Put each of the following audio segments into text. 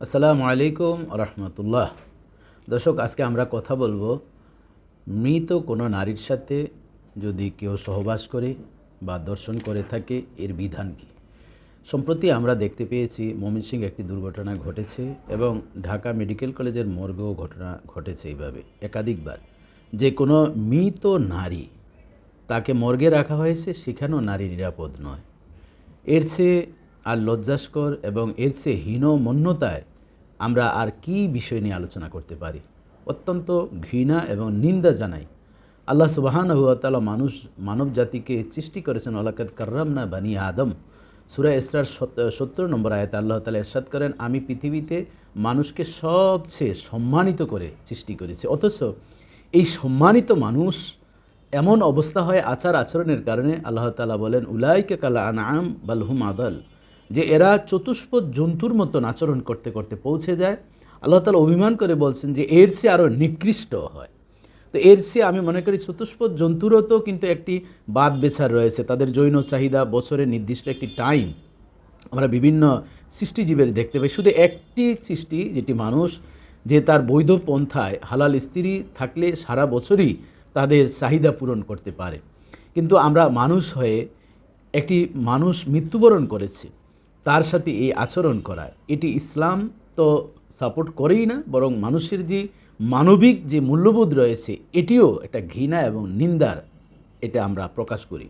আসসালামু আলাইকুম রহমতুল্লাহ। দর্শক, আজকে আমরা কথা বলব, মৃত কোনো নারীর সাথে যদি কেউ সহবাস করে বা দর্শন করে থাকে, এর বিধান কী? সম্প্রতি আমরা দেখতে পেয়েছি ময়মনসিংহ একটি দুর্ঘটনা ঘটেছে এবং ঢাকা মেডিকেল কলেজের মর্গেও ঘটনা ঘটেছে এইভাবে। একাধিকবার। যে কোনো মৃত নারী তাকে মর্গে রাখা হয়েছে, সেখানেও নারী নিরাপদ নয়। এর চেয়ে আর লজ্জাস্কর এবং এর চেয়ে হীনমন্যতায় আমরা আর কি বিষয় নিয়ে আলোচনা করতে পারি? অত্যন্ত ঘৃণা এবং নিন্দা জানাই। আল্লাহ সুবাহান হুয়াতালা মানুষ মানব জাতিকে সৃষ্টি করেছেন আলাকাত কার্রামনা বানি আদম। সুরা ইসরার সত্তর নম্বর আয়াতে আল্লাহ তালা এরশাদ করেন, আমি পৃথিবীতে মানুষকে সবচেয়ে সম্মানিত করে সৃষ্টি করেছি। অথচ এই সম্মানিত মানুষ এমন অবস্থা হয় আচার আচরণের কারণে আল্লাহ তালা বলেন, উলাইকে কালা আনাম বালহুম আদাল। যে এরা চতুষ্পদ জন্তুর মতন আচরণ করতে করতে পৌঁছে যায়। আল্লাহ তালা অভিমান করে বলছেন যে এর চেয়ে আরও নিকৃষ্ট হয়। তো এর চেয়ে আমি মনে করি চতুষ্পদ জন্তুরও তো কিন্তু একটি বাদ বেছার রয়েছে। তাদের জৈন চাহিদা বছরের নির্দিষ্ট একটি টাইম আমরা বিভিন্ন সৃষ্টিজীবের দেখতে পাই। শুধু একটি সৃষ্টি, যেটি মানুষ, যে তার বৈধ পন্থায় হালাল স্ত্রী থাকলে সারা বছরই তাদের চাহিদা পূরণ করতে পারে। কিন্তু আমরা মানুষ হয়ে একটি মানুষ মৃত্যুবরণ করেছে। তার সাথে এই আচরণ করা এটি ইসলাম তো সাপোর্ট করেই না, বরং মানুষের যে মানবিক যে মূল্যবোধ রয়েছে, এটিও একটা ঘৃণা এবং নিন্দার, এটা আমরা প্রকাশ করি।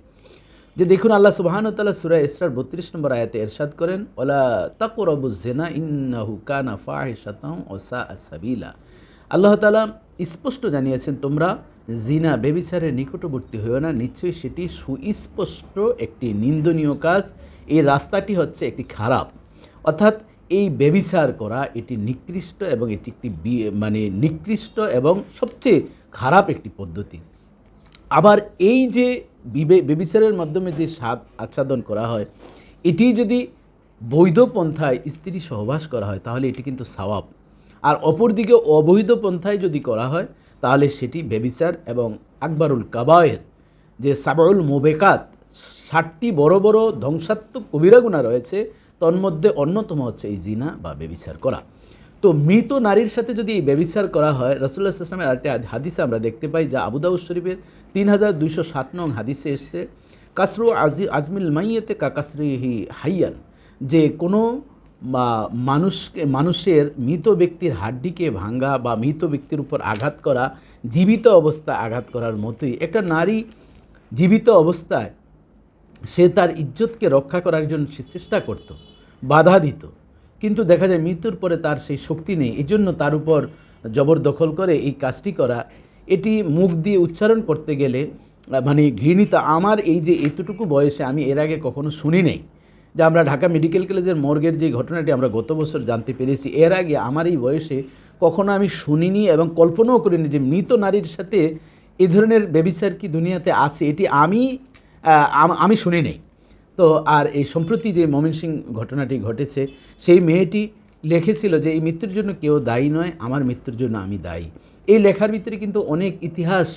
যে দেখুন, আল্লাহ সুবাহানতাল্লাহ সুরা ইসরার বত্রিশ নম্বর আয়াতে এরশাদ করেন, ওলা তাকুরবু জেনা ইন্নাহু কানা ফাহিশাতাও ওসা সাবিলা। আল্লাহ তালা স্পষ্ট জানিয়েছেন, তোমরা জিনা বেবিচারের নিকটবর্তী হয়েও না, নিশ্চয়ই সেটি সুস্পষ্ট একটি নিন্দনীয় কাজ। এই রাস্তাটি হচ্ছে একটি খারাপ। অর্থাৎ এই বেবিচার করা এটি নিকৃষ্ট এবং এটি একটি মানে নিকৃষ্ট এবং সবচেয়ে খারাপ একটি পদ্ধতি। আবার এই যে বিবে, বেবিচারের মাধ্যমে যে স্বাদ আচ্ছাদন করা হয়, এটি যদি বৈধ পন্থায় স্ত্রী সহবাস করা হয়, তাহলে এটি কিন্তু সওয়াব। আর অপরদিকে অবৈধ পন্থায় যদি করা হয় তাহলে সেটি বেবিচার এবং আকবরুল কাবায়ের। যে সাবাউল মোবেকাত, ষাটটি বড় বড় ধ্বংসাত্মক কবিরা গুণা রয়েছে, তন্মধ্যে অন্যতম হচ্ছে এই জিনা বা বেবিচার করা। তো মৃত নারীর সাথে যদি এই ব্যবিচার করা হয় রসুল্লাহ ইসলামের আরেকটি হাদিসে আমরা দেখতে পাই, যা আবুদাউদ শরীফের তিন হাজার দুইশো সাত নং হাদিসে এসছে, কাসরু আজি, আজমিল মাইয়েতে কা কাসরিহি হাইয়ান যে কোনো মানুষকে, মানুষের মৃত ব্যক্তির হাড্ডিকে ভাঙ্গা বা মৃত ব্যক্তির উপর আঘাত করা, জীবিত অবস্থায় আঘাত করার মতোই একটা নারী জীবিত অবস্থায় সে তার ইজ্জতকে রক্ষা করার জন্য চেষ্টা করত, বাধা দিত। কিন্তু দেখা যায় মৃত্যুর পরে তার সেই শক্তি নেই। এজন্য তার উপর জবরদখল করে এই কাজটি করা, এটি মুখ দিয়ে উচ্চারণ করতে গেলে মানে ঘৃণিত। আমার এই যে এতটুকু বয়সে আমি এর আগে কখনো শুনি নেই। যে আমরা ঢাকা মেডিকেল কলেজের মর্গের যে ঘটনাটি আমরা গত বছর জানতে পেরেছি, এর আগে আমার এই বয়সে কখনো আমি শুনিনি এবং কল্পনাও করিনি যে মৃত নারীর সাথে এ ধরনের ব্যবিচার কি দুনিয়াতে আছে, এটি আমি আমি শুনি নেই। তো আর এই সম্প্রতি যে ময়মনসিং ঘটনাটি ঘটেছে, সেই মেয়েটি লিখেছিল যে, এই মৃত্যুর জন্য কেউ দায়ী নয়, আমার মৃত্যুর জন্য আমি দায়ী। এই লেখার ভিতরে কিন্তু অনেক ইতিহাস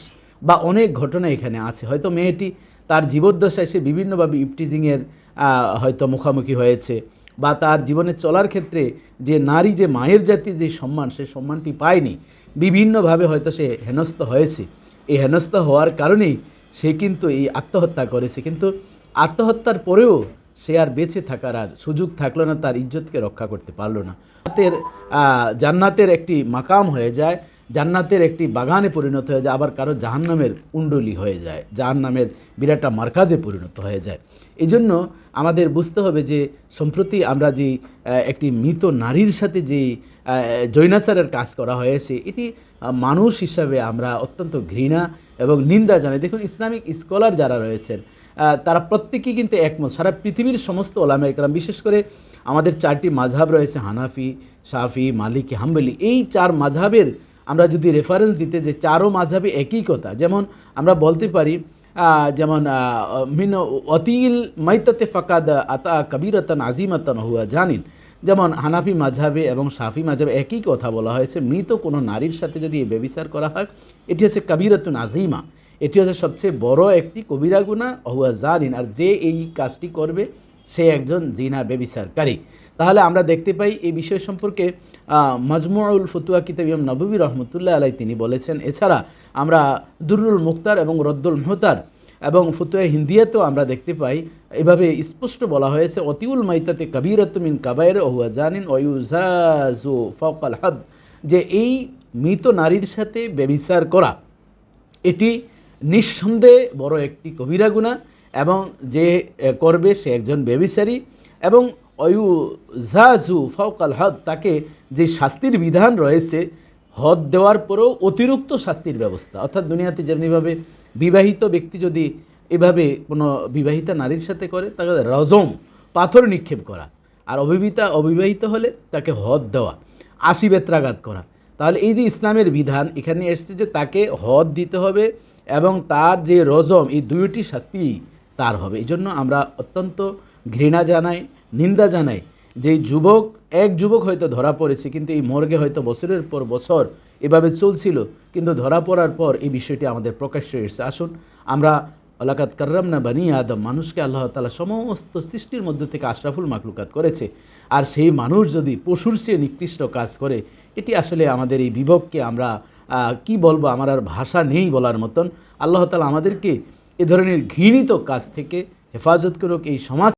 বা অনেক ঘটনা এখানে আছে। হয়তো মেয়েটি তার জীবদ্দশায় সে বিভিন্নভাবে ইপটিজিংয়ের হয়তো মুখামুখি হয়েছে বা তার জীবনে চলার ক্ষেত্রে যে নারী, যে মায়ের জাতির যে সম্মান, সে সম্মানটি পায়নি, বিভিন্নভাবে হয়তো সে হেনস্থ হয়েছে। এই হেনস্থ হওয়ার কারণেই সে কিন্তু এই আত্মহত্যা করেছে। কিন্তু আত্মহত্যার পরেও সে আর বেঁচে থাকার আর সুযোগ থাকল না, তার ইজ্জতকে রক্ষা করতে পারল না। জান্নাতের জান্নাতের একটি মাকাম হয়ে যায়। জান্নাতের একটি বাগানে পরিণত হয়ে যায়, আবার কারও জাহান্নামের কুণ্ডলি হয়ে যায়, জাহান্নামের বিরাটা মার্কাজে পরিণত হয়ে যায়। এই জন্য আমাদের বুঝতে হবে যে সম্প্রতি আমরা যে একটি মৃত নারীর সাথে যে জৈনাচারের কাজ করা হয়েছে, এটি মানুষ হিসাবে আমরা অত্যন্ত ঘৃণা এবং নিন্দা জানাই। দেখুন, ইসলামিক স্কলার যারা রয়েছেন তারা প্রত্যেকেই কিন্তু একমত। সারা পৃথিবীর সমস্ত ওলামা একরাম, বিশেষ করে আমাদের চারটি মাঝহাব রয়েছে, হানাফি, শাফি, মালিকি, হাম্বলি, এই চার মাঝহাবের আমরা যদি রেফারেন্স দিতে যে চারও মাঝহাবে একই কথা, যেমন আমরা বলতে পারি যেমন মিন অতিল মাইতাতে ফাকাদ আতা কবিরতন আজিমতন হুয়া জানিন যেমন হানাফি মাঝহাবে এবং শাফি মাঝহাবে একই কথা বলা হয়েছে, মৃত কোনো নারীর সাথে যদি এই ব্যবিচার করা হয়, এটি হচ্ছে কবিরতুন আজিমা। এটি হচ্ছে সবচেয়ে বড় একটি কবিরা হুয়া জানিন আর যে এই কাজটি করবে সে একজন জিনা ব্যবিচারকারী তাহলে আমরা দেখতে পাই এই বিষয় সম্পর্কে মাজমুউল ফতুয়া কিতাব ইম নবী রহমতুল্লাহ আলাই তিনি বলেছেন, এছাড়া আমরা দুরুল মুক্তার এবং রদ্দুল মুহতার এবং ফতুয়া হিন্দিয়াতেও আমরা দেখতে পাই, এভাবে স্পষ্ট বলা হয়েছে, অতিউল মাইতাতে কবিরতমিন কাবায়ের ওহুয়া জানিন ওয়ুজাজু ফকাল হাদ। যে এই মৃত নারীর সাথে ব্যবিচার করা, এটি নিঃসন্দেহে বড় একটি কবিরা গুণা এবং যে করবে সে একজন ব্যবিচারী এবং অয়ু জাজু ফৌকাল হদ, তাকে যে শাস্তির বিধান রয়েছে, হদ দেওয়ার পরেও অতিরিক্ত শাস্তির ব্যবস্থা। অর্থাৎ দুনিয়াতে যেমনিভাবে বিবাহিত ব্যক্তি যদি এভাবে কোনো বিবাহিতা নারীর সাথে করে, তাকে রজম, পাথর নিক্ষেপ করা। আর অবিবাহিতা অবিবাহিত হলে তাকে হদ দেওয়া, আশি বেত্রাঘাত করা। তাহলে এই যে ইসলামের বিধান, এখানে এসছে যে তাকে হদ দিতে হবে এবং তার যে রজম, এই দুইটি শাস্তি তার হবে। এই জন্য আমরা অত্যন্ত ঘৃণা জানাই, নিন্দা জানাই যে যুবক, এক যুবক হয়তো ধরা পড়েছে, কিন্তু এই মর্গে হয়তো বছরের পর বছর এভাবে চলছিল, কিন্তু ধরা পড়ার পর এই বিষয়টি আমাদের প্রকাশ্য এসেছে। আসুন, আমরা আলাকাত কার্রাম না বানি আদম মানুষকে আল্লাহ তালা সমস্ত সৃষ্টির মধ্যে থেকে আশরাফুল মাকলুকাত করেছে। আর সেই মানুষ যদি পশুর চেয়ে নিকৃষ্ট কাজ করে, এটি আসলে আমাদের এই বিভবকে আমরা কি বলব, আমার আর ভাষা নেই বলার মতন। আল্লাহ তালা আমাদেরকে এ ধরনের ঘৃণিত কাজ থেকে হেফাজত করুক এই সমাজ